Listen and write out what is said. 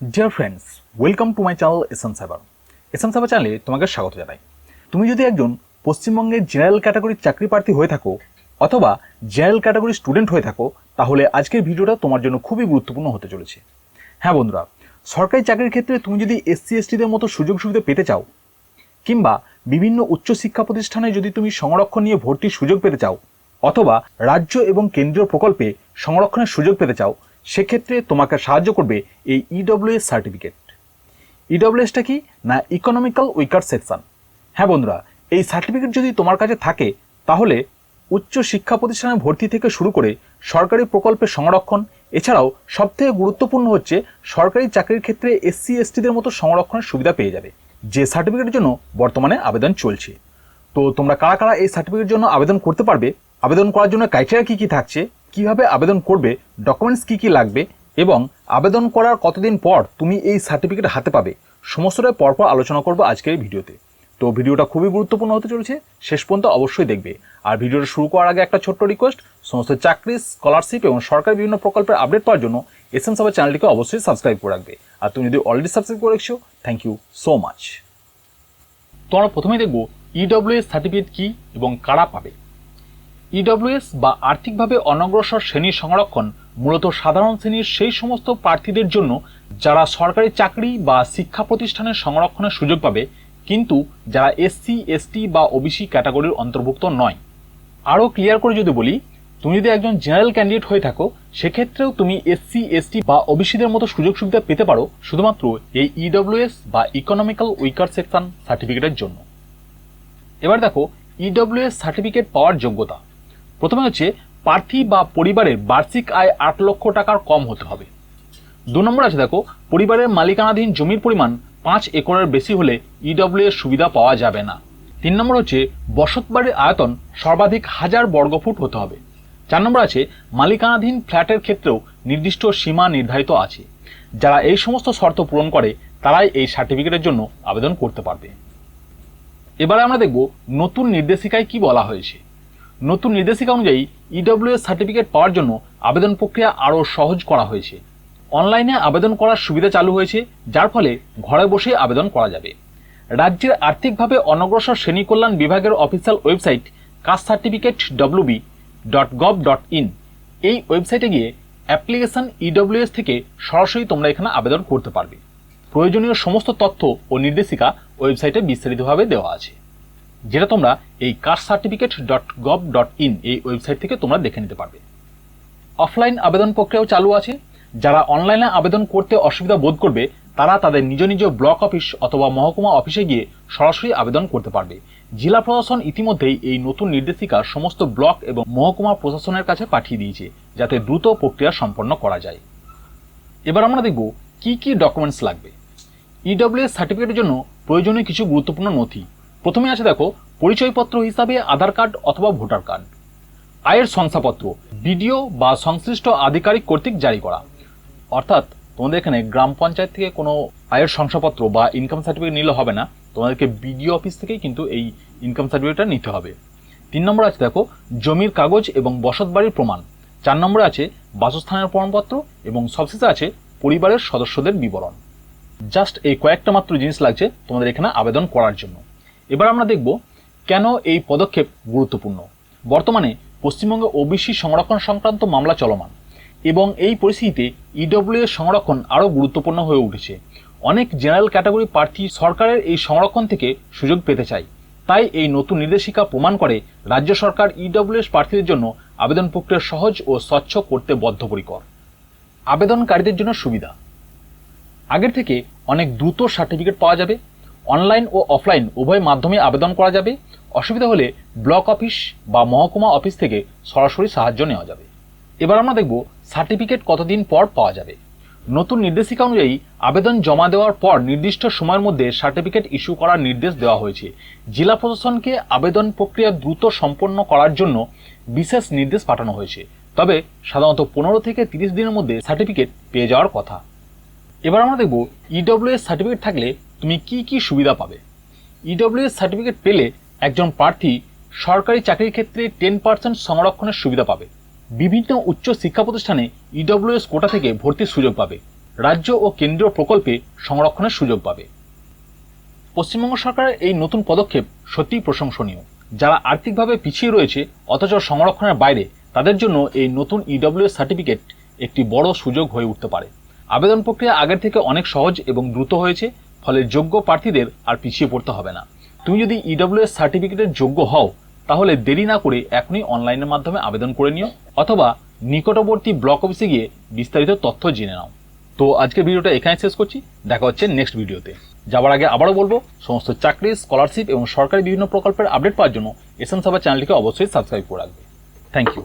Dear friends welcome to my channel SM cyber SM cyber চ্যানেলে তোমাকে স্বাগত জানাই। তুমি যদি একজন পশ্চিমবঙ্গের জেনারেল ক্যাটাগরির চাকরি প্রার্থী হয়ে থাকো অথবা জেনারেল ক্যাটাগরির স্টুডেন্ট হয়ে থাকো, তাহলে আজকের ভিডিওটা তোমার জন্য খুবই গুরুত্বপূর্ণ হতে চলেছে। হ্যাঁ বন্ধুরা, সরকারি চাকরির ক্ষেত্রে তুমি যদি এসসি এসটিদের মতো সুযোগ সুবিধা পেতে চাও, কিংবা বিভিন্ন উচ্চ শিক্ষা প্রতিষ্ঠানে যদি তুমি সংরক্ষণ নিয়ে ভর্তির সুযোগ পেতে চাও, অথবা রাজ্য এবং কেন্দ্রীয় প্রকল্পে সংরক্ষণের সুযোগ পেতে চাও সেক্ষেত্রে তোমাকে সাহায্য করবে এই ইডব্লিউএস সার্টিফিকেট ইডব্লিউএসটা কি? না ইকোনমিক্যাল উইকার সেকশন হ্যাঁ বন্ধুরা, এই সার্টিফিকেট যদি তোমার কাছে থাকে, তাহলে উচ্চ শিক্ষা প্রতিষ্ঠানে ভর্তি থেকে শুরু করে সরকারি প্রকল্পের সংরক্ষণ, এছাড়াও সবথেকে গুরুত্বপূর্ণ হচ্ছে সরকারি চাকরির ক্ষেত্রে এসসি এসটিদের মতো সংরক্ষণের সুবিধা পেয়ে যাবে, যে সার্টিফিকেটের জন্য বর্তমানে আবেদন চলছে। তো তোমরা কারা কারা এই সার্টিফিকেটের জন্য আবেদন করতে পারবে? আবেদন করার জন্য ক্রাইটেরিয়া কী কী থাকছে? কীভাবে আবেদন করবে ডকুমেন্টস কী কী লাগবে এবং আবেদন করার কতদিন পর তুমি এই সার্টিফিকেট হাতে পাবে, সমস্তটাই পরপর আলোচনা করব আজকের এই ভিডিওতে। তো ভিডিওটা খুবই গুরুত্বপূর্ণ হতে চলেছে, শেষ পর্যন্ত অবশ্যই দেখবে। আর ভিডিওটা শুরু করার আগে একটা ছোট্ট রিকোয়েস্ট সমস্ত চাকরি স্কলারশিপ এবং সরকারি বিভিন্ন প্রকল্পের আপডেট পাওয়ার জন্য এস এম সাবার চ্যানেলটিকে অবশ্যই সাবস্ক্রাইব করে রাখবে। আর তুমি যদি অলরেডি সাবস্ক্রাইব করে রেখেছো থ্যাংক ইউ সো মাচ তোমরা প্রথমেই দেখব ইডব্লিউএস সার্টিফিকেট কী এবং কারা পাবে? ইডব্লিউএস বা আর্থিকভাবে অনগ্রসর শ্রেণির সংরক্ষণ মূলত সাধারণ শ্রেণির সেই সমস্ত প্রার্থীদের জন্য যারা সরকারি চাকরি বা শিক্ষা প্রতিষ্ঠানের সংরক্ষণের সুযোগ পাবে, কিন্তু যারা এসসি, এসটি বা ওবিসি ক্যাটাগরির অন্তর্ভুক্ত নয়। আরও ক্লিয়ার করে যদি বলি, তুমি যদি একজন জেনারেল ক্যান্ডিডেট হয়ে থাকো, সেক্ষেত্রেও তুমি এসসি, এসটি বা ওবিসিদের মতো সুযোগ সুবিধা পেতে পারো শুধুমাত্র এই ইডব্লিউএস বা ইকোনমিক্যাল উইকার সেকশন সার্টিফিকেটের জন্য। এবার দেখো ইডব্লিউএস সার্টিফিকেট পাওয়ার যোগ্যতা। প্রথমে হচ্ছে প্রার্থী বা পরিবারের বার্ষিক আয় আট লক্ষ টাকার কম হতে হবে। দু নম্বর আছে দেখো, পরিবারের মালিকানাধীন জমির পরিমাণ পাঁচ একরের বেশি হলে ইডব্লিউ এর সুবিধা পাওয়া যাবে না। তিন নম্বর হচ্ছে বসতবাড়ির আয়তন সর্বাধিক হাজার বর্গফুট হতে হবে। চার নম্বর আছে মালিকানাধীন ফ্ল্যাটের ক্ষেত্রেও নির্দিষ্ট সীমা নির্ধারিত আছে। যারা এই সমস্ত শর্ত পূরণ করে, তারাই এই সার্টিফিকেটের জন্য আবেদন করতে পারবে। এবারে আমরা দেখব নতুন নির্দেশিকায় কি বলা হয়েছে। নতুন নির্দেশিকা অনুযায়ী ইডব্লিউএস সার্টিফিকেট পাওয়ার জন্য আবেদন প্রক্রিয়া আরও সহজ করা হয়েছে। অনলাইনে আবেদন করার সুবিধা চালু হয়েছে, যার ফলে ঘরে বসে আবেদন করা যাবে। রাজ্যের আর্থিকভাবে অনগ্রসর শ্রেণি কল্যাণ বিভাগের official website caste certificate WB dot gov dot in এই ওয়েবসাইটে গিয়ে অ্যাপ্লিকেশন ইডব্লিউএস থেকে সরাসরি তোমরা এখানে আবেদন করতে পারবে। প্রয়োজনীয় সমস্ত তথ্য ও নির্দেশিকা ওয়েবসাইটে বিস্তারিতভাবে দেওয়া আছে। যেটা তোমরা এই caste certificate dot gov dot in এই ওয়েবসাইট থেকে তোমরা দেখে নিতে পারবে। অফলাইন আবেদন প্রক্রিয়াও চালু আছে। যারা অনলাইনে আবেদন করতে অসুবিধা বোধ করবে, তারা তাদের নিজ নিজ ব্লক অফিস অথবা মহকুমা অফিসে গিয়ে সরাসরি আবেদন করতে পারবে। জেলা প্রশাসন ইতিমধ্যেই এই নতুন নির্দেশিকা সমস্ত ব্লক এবং মহকুমা প্রশাসনের কাছে পাঠিয়ে দিয়েছে, যাতে দ্রুত প্রক্রিয়া সম্পন্ন করা যায়। এবার আমরা দেখব কি কি ডকুমেন্টস লাগবে। ইডব্লিউএস সার্টিফিকেটের জন্য প্রয়োজনীয় কিছু গুরুত্বপূর্ণ নথি। প্রথমে আছে দেখো, পরিচয়পত্র হিসাবে আধার কার্ড অথবা ভোটার কার্ড। আয়ের শংসাপত্র বিডিও বা সংশ্লিষ্ট আধিকারিক কর্তৃক জারি করা। অর্থাৎ, তোমাদের এখানে গ্রাম পঞ্চায়েত থেকে কোনো আয়ের শংসাপত্র বা ইনকাম সার্টিফিকেট নিলে হবে না। তোমাদেরকে বিডিও অফিস থেকেই কিন্তু এই ইনকাম সার্টিফিকেটটা নিতে হবে। তিন নম্বর আছে দেখো, জমির কাগজ এবং বসত বাড়ির প্রমাণ। চার নম্বরে আছে বাসস্থানের প্রমাণপত্র এবং সবশেষে আছে পরিবারের সদস্যদের বিবরণ। জাস্ট এই কয়েকটা মাত্র জিনিস লাগছে তোমাদের এখানে আবেদন করার জন্য। এবার আমরা দেখব কেন এই পদক্ষেপ গুরুত্বপূর্ণ। বর্তমানে পশ্চিমবঙ্গে ওবিসি সংরক্ষণ সংক্রান্ত মামলা চলমান এবং এই পরিস্থিতিতে ইডব্লিউ এর সংরক্ষণ আরও গুরুত্বপূর্ণ হয়ে উঠেছে। অনেক জেনারেল ক্যাটাগরি প্রার্থী সরকারের এই সংরক্ষণ থেকে সুযোগ পেতে চায়। তাই এই নতুন নির্দেশিকা প্রমাণ করে রাজ্য সরকার ইডব্লিউএস প্রার্থীদের জন্য আবেদন প্রক্রিয়া সহজ ও স্বচ্ছ করতে বদ্ধপরিকর। আবেদনকারীদের জন্য সুবিধা। আগের থেকে অনেক দ্রুত সার্টিফিকেট পাওয়া যাবে। অনলাইন ও অফলাইন উভয় মাধ্যমে আবেদন করা যাবে। অসুবিধা হলে ব্লক অফিস বা মহকুমা অফিস থেকে সরাসরি সাহায্য নেওয়া যাবে। এবার আমরা দেখব সার্টিফিকেট কতদিন পর পাওয়া যাবে। নতুন নির্দেশিকা অনুযায়ী আবেদন জমা দেওয়ার পর নির্দিষ্ট সময়ের মধ্যে সার্টিফিকেট ইস্যু করার নির্দেশ দেওয়া হয়েছে। জেলা প্রশাসনকে আবেদন প্রক্রিয়া দ্রুত সম্পন্ন করার জন্য বিশেষ নির্দেশ পাঠানো হয়েছে। তবে সাধারণত পনেরো থেকে তিরিশ দিনের মধ্যে সার্টিফিকেট পেয়ে যাওয়ার কথা। এবার আমরা দেখব ইডব্লিউএস সার্টিফিকেট থাকলে তুমি কি কি সুবিধা পাবে? ইডব্লিউএস সার্টিফিকেট পেলে একজন প্রার্থী সরকারি চাকরির ক্ষেত্রে টেন পার্সেন্ট সংরক্ষণের সুবিধা পাবে। বিভিন্ন উচ্চ শিক্ষা প্রতিষ্ঠানে ইডব্লিউএস কোটা থেকে ভর্তির সুযোগ পাবে। রাজ্য ও কেন্দ্রীয় প্রকল্পে সংরক্ষণের সুযোগ পাবে। পশ্চিমবঙ্গ সরকারের এই নতুন পদক্ষেপ সত্যিই প্রশংসনীয়। যারা আর্থিকভাবে পিছিয়ে রয়েছে, অথচ সংরক্ষণের বাইরে, তাদের জন্য এই নতুন ইডব্লিউ সার্টিফিকেট একটি বড় সুযোগ হয়ে উঠতে পারে। আবেদন প্রক্রিয়া আগের থেকে অনেক সহজ এবং দ্রুত হয়েছে। ফলে যোগ্য প্রার্থীদের আর পিছিয়ে পড়তে হবে না। তুমি যদি ইডব্লিউ সার্টিফিকেটের যোগ্য হও, তাহলে দেরি না করে এখনই অনলাইনের মাধ্যমে আবেদন করে নিও অথবা নিকটবর্তী ব্লক অফিসে গিয়ে বিস্তারিত তথ্য জেনে নাও। তো আজকে ভিডিওটা এখানে শেষ করছি। দেখা হচ্ছে নেক্সট ভিডিওতে। যাওয়ার আগে আবারও বলব, সমস্ত চাকরি, স্কলারশিপ এবং সরকারি বিভিন্ন প্রকল্পের আপডেট পাওয়ার জন্য এসএম সাবা চ্যানেলটিকে অবশ্যই সাবস্ক্রাইব করে রাখবে। Thank you.